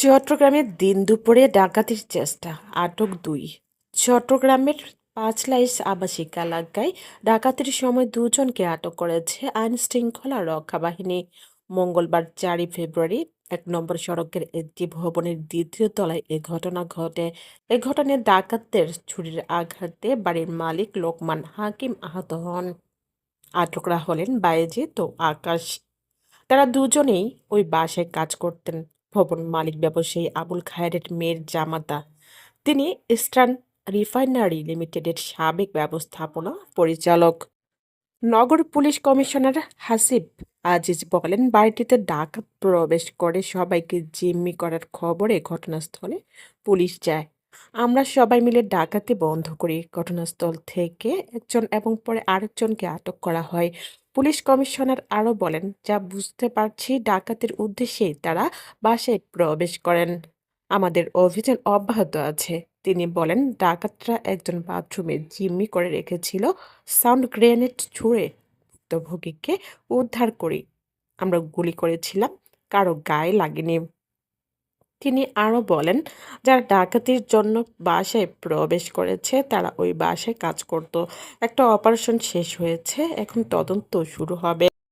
চট্টগ্রামে দিন দুপুরে ডাকাতির চেষ্টা, আটক দুই। চট্টগ্রামের পাঁচলাইশ আবাসিক এলাকায় ডাকাতির সময় দুজনকে আটক করেছে আইন শৃঙ্খলা রক্ষা বাহিনী। মঙ্গলবার চারই ফেব্রুয়ারি এক নম্বর সড়কের একটি ভবনের দ্বিতীয় তলায় এ ঘটনা ঘটে। এ ঘটনায় ডাকাতদের ছুরির আঘাতে বাড়ির মালিক লোকমান হাকিম আহত হন। আটকরা হলেন বায়েজিৎ ও আকাশ। তারা দুজনেই ওই বাসায় কাজ করতেন। ভবন মালিক ব্যবসায়ী আবুল খায়েরের মেয়ের জামাতা। তিনি ইস্টার্ন রিফাইনারি লিমিটেডের সাবেক ব্যবস্থাপনা পরিচালক। নগর পুলিশ কমিশনার হাসিব আজিজ বলেন, বাড়িটিতে ডাকাত প্রবেশ করে সবাইকে জিম্মি করার খবরে ঘটনাস্থলে পুলিশ যায়। আমরা সবাই মিলে ডাকাতি বন্ধ করি। ঘটনাস্থল থেকে একজন এবং পরে আরেকজনকে আটক করা হয়। পুলিশ কমিশনার আরও বলেন, যা বুঝতে পারছি, ডাকাতের উদ্দেশ্যে তারা বাসায় প্রবেশ করেন। আমাদের অভিযান অব্যাহত আছে। তিনি বলেন, ডাকাতরা একজন বাথরুমে জিম্মি করে রেখেছিল, সাউন্ড গ্রেনেড ছুঁড়ে ভুক্তভোগীকে উদ্ধার করি। আমরা গুলি করেছিলাম, কারও গায়ে লাগেনি। তিনি আরও বলেন, যারা ডাকাতির জন্য বাসায় প্রবেশ করেছে, তারা ওই বাসায় কাজ করত। একটা অপারেশন শেষ হয়েছে, এখন তদন্ত শুরু হবে।